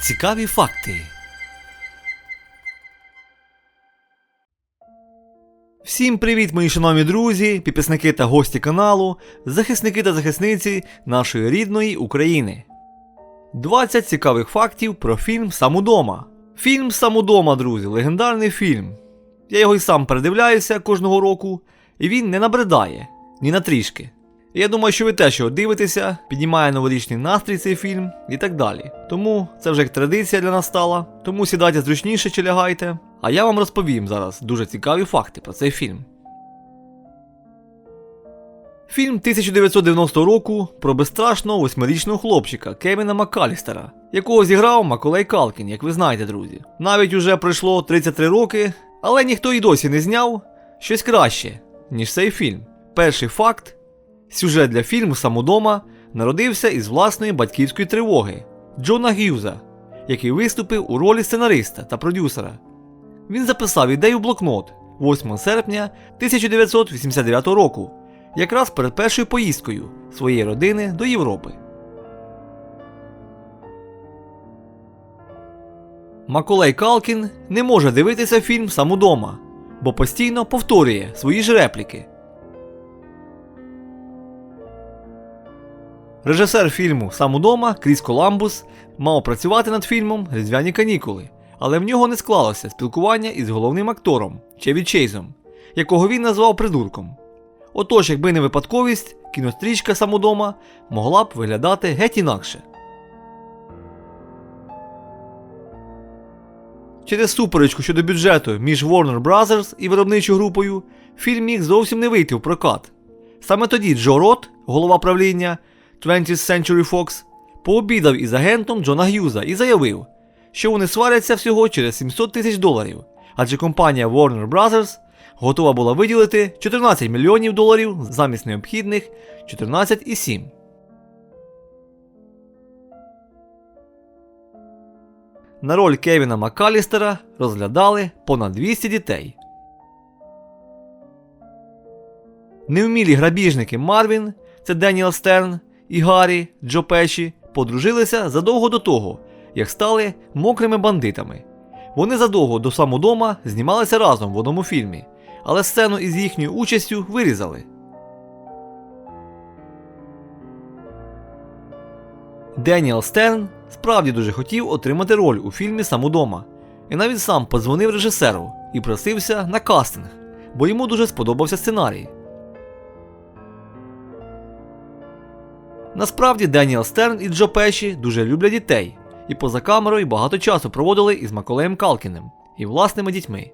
Цікаві факти. Всім привіт, мої шановні друзі, підписники та гості каналу, захисники та захисниці нашої рідної України. 20 цікавих фактів про фільм Сам удома. Фільм Сам удома, друзі, легендарний фільм. Я його й сам передивляюся кожного року, і він не набридає ні на трішки. Я думаю, що ви теж його дивитеся, піднімає новорічний настрій цей фільм і так далі. Тому це вже як традиція для нас стала. Тому сідайте зручніше чи лягайте. А я вам розповім зараз дуже цікаві факти про цей фільм. Фільм 1990 року про безстрашного восьмирічного хлопчика Кевіна Маккалістера, якого зіграв Маколей Калкін, як ви знаєте, друзі. Навіть уже пройшло 33 роки, але ніхто і досі не зняв щось краще, ніж цей фільм. Перший факт Сюжет для фільму Самодома народився із власної батьківської тривоги Джона Г'юза, який виступив у ролі сценариста та продюсера. Він записав ідею блокнот 8 серпня 1989 року, якраз перед першою поїздкою своєї родини до Європи. Маколей Калкін не може дивитися фільм сам удома, бо постійно повторює свої ж репліки. Режисер фільму Сам удома Кріс Коламбус мав працювати над фільмом Різдвяні канікули, але в нього не склалося спілкування із головним актором Чеві Чейзом, якого він назвав придурком. Отож, якби не випадковість, кінострічка Сам удома могла б виглядати геть інакше. Через суперечку щодо бюджету між Warner Bros. і виробничою групою фільм міг зовсім не вийти в прокат. Саме тоді Джо Рот, голова правління 20th Century Fox, пообідав із агентом Джона Г'юза і заявив, що вони сваряться всього через 700 тисяч доларів, адже компанія Warner Bros. готова була виділити 14 мільйонів доларів замість необхідних 14,7. На роль Кевіна Маккалістера розглядали понад 200 дітей. Невмілі грабіжники Марвін, це Деніел Стерн, і Гаррі, Джо Пеші подружилися задовго до того, як стали мокрими бандитами. Вони задовго до самодома знімалися разом в одному фільмі, але сцену із їхньою участю вирізали. Деніел Стерн справді дуже хотів отримати роль у фільмі Самодома, і навіть сам подзвонив режисеру і просився на кастинг, бо йому дуже сподобався сценарій. Насправді Деніел Стерн і Джо Пеші дуже люблять дітей, і поза камерою багато часу проводили із Маколеєм Калкіним і власними дітьми.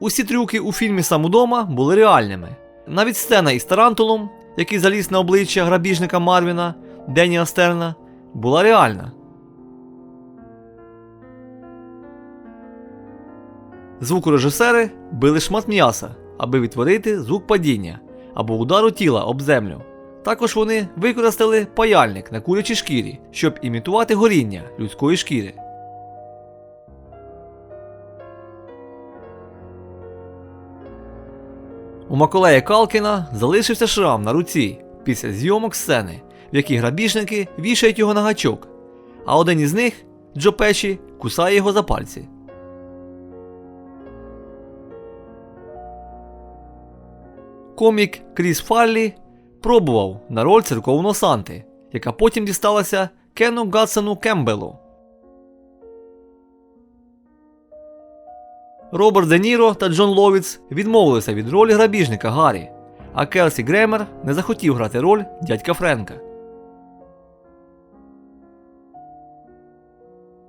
Усі трюки у фільмі Сам удома були реальними. Навіть сцена із Тарантулом, який заліз на обличчя грабіжника Марвіна Деніела Стерна, була реальна. Звукорежисери били шмат м'яса, аби відтворити звук падіння або удару тіла об землю. Також вони використали паяльник на курячій шкірі, щоб імітувати горіння людської шкіри. У Маколея Калкіна залишився шрам на руці після зйомок сцени, в якій грабіжники вішають його на гачок, а один із них, Джо Пеші, кусає його за пальці. Комік Кріс Фаллі пробував на роль церковного Санти, яка потім дісталася Кену Гадсону Кембелу. Роберт Де Ніро та Джон Ловіц відмовилися від ролі грабіжника Гаррі, а Келсі Гремер не захотів грати роль дядька Френка.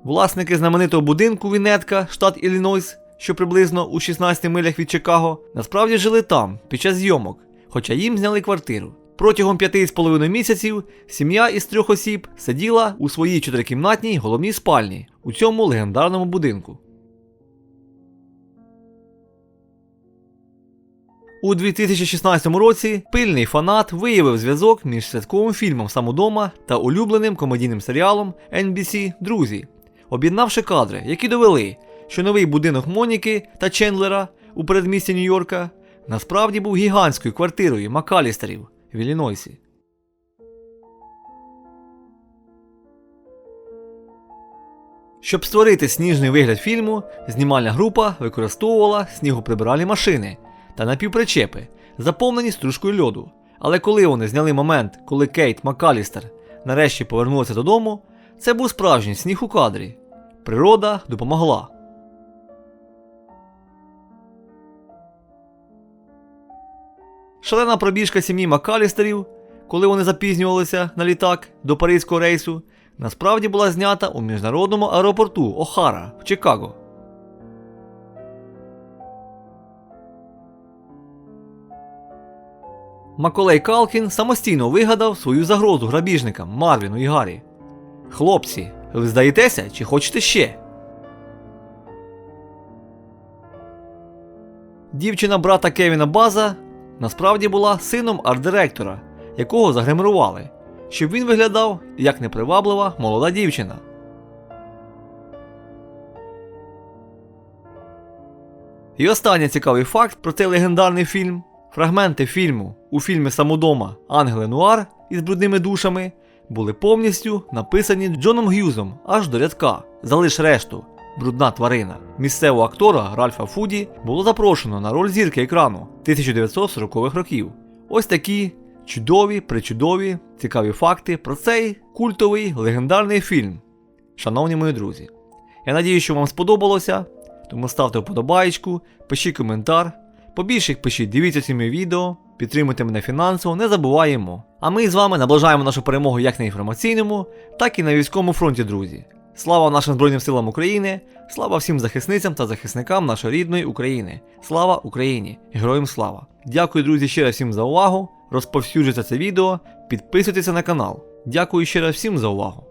Власники знаменитого будинку Вінетка, штат Іллінойс, що приблизно у 16 милях від Чикаго, насправді жили там під час зйомок, хоча їм зняли квартиру. Протягом п'яти з половиною місяців сім'я із трьох осіб сиділа у своїй чотирикімнатній головній спальні у цьому легендарному будинку. У 2016 році пильний фанат виявив зв'язок між святковим фільмом Самодома та улюбленим комедійним серіалом NBC Друзі, об'єднавши кадри, які довели, що новий будинок Моніки та Чендлера у передмісті Нью-Йорка насправді був гігантською квартирою Макалістерів в Іллінойсі. Щоб створити сніжний вигляд фільму, знімальна група використовувала снігоприбиральні машини та напівпричепи, заповнені стружкою льоду. Але коли вони зняли момент, коли Кейт Макалістер нарешті повернулася додому, це був справжній сніг у кадрі. Природа допомогла. Шалена пробіжка сім'ї Макалістерів, коли вони запізнювалися на літак до паризького рейсу, насправді була знята у міжнародному аеропорту Охара в Чикаго. Маколей Калкін самостійно вигадав свою загрозу грабіжникам Марвіну і Гаррі. Хлопці, ви здаєтеся чи хочете ще? Дівчина брата Кевіна База насправді була сином арт-директора, якого загримирували, щоб він виглядав як неприваблива молода дівчина. І останній цікавий факт про цей легендарний фільм. Фрагменти фільму у фільмі Самодома Ангели Нуар із брудними душами були повністю написані Джоном Г'юзом аж до рядка. Залиш решту. Брудна тварина. Місцевого актора Ральфа Фуді було запрошено на роль зірки екрану 1940-х років. Ось такі чудові, причудові, цікаві факти про цей культовий легендарний фільм. Шановні мої друзі, я надію, що вам сподобалося. Тому ставте вподобаєчку, пишіть коментар. Побільше їх пишіть, дивіться ці мої відео, підтримуйте мене фінансово, не забуваємо. А ми з вами наближаємо нашу перемогу як на інформаційному, так і на військовому фронті, друзі. Слава нашим Збройним силам України, слава всім захисницям та захисникам нашої рідної України. Слава Україні! Героям слава! Дякую, друзі, ще раз всім за увагу. Розповсюджуйте це відео, підписуйтесь на канал. Дякую ще раз всім за увагу.